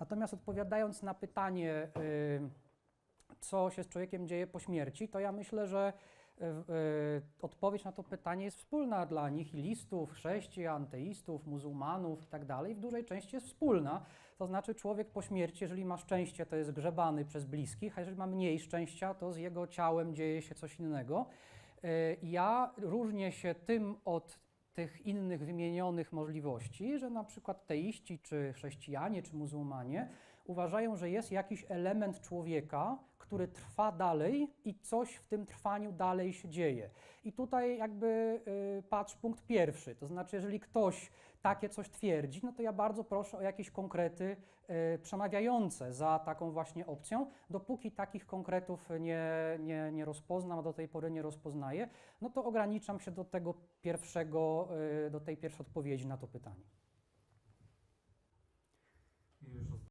Natomiast odpowiadając na pytanie, y, co się z człowiekiem dzieje po śmierci, to ja myślę, że y, y, odpowiedź na to pytanie jest wspólna dla nihilistów, chrześcijan, teistów, muzułmanów itd. W dużej części jest wspólna. To znaczy człowiek po śmierci, jeżeli ma szczęście, to jest grzebany przez bliskich, a jeżeli ma mniej szczęścia, to z jego ciałem dzieje się coś innego. Ja różnię się tym od tych innych wymienionych możliwości, że na przykład teiści, czy chrześcijanie, czy muzułmanie uważają, że jest jakiś element człowieka, który trwa dalej i coś w tym trwaniu dalej się dzieje. I tutaj jakby y, patrz punkt pierwszy, to znaczy jeżeli ktoś takie coś twierdzi, no to ja bardzo proszę o jakieś konkrety y, przemawiające za taką właśnie opcją. Dopóki takich konkretów nie, nie, nie rozpoznam, a do tej pory nie rozpoznaję, no to ograniczam się do tego pierwszego, y, do tej pierwszej odpowiedzi na to pytanie.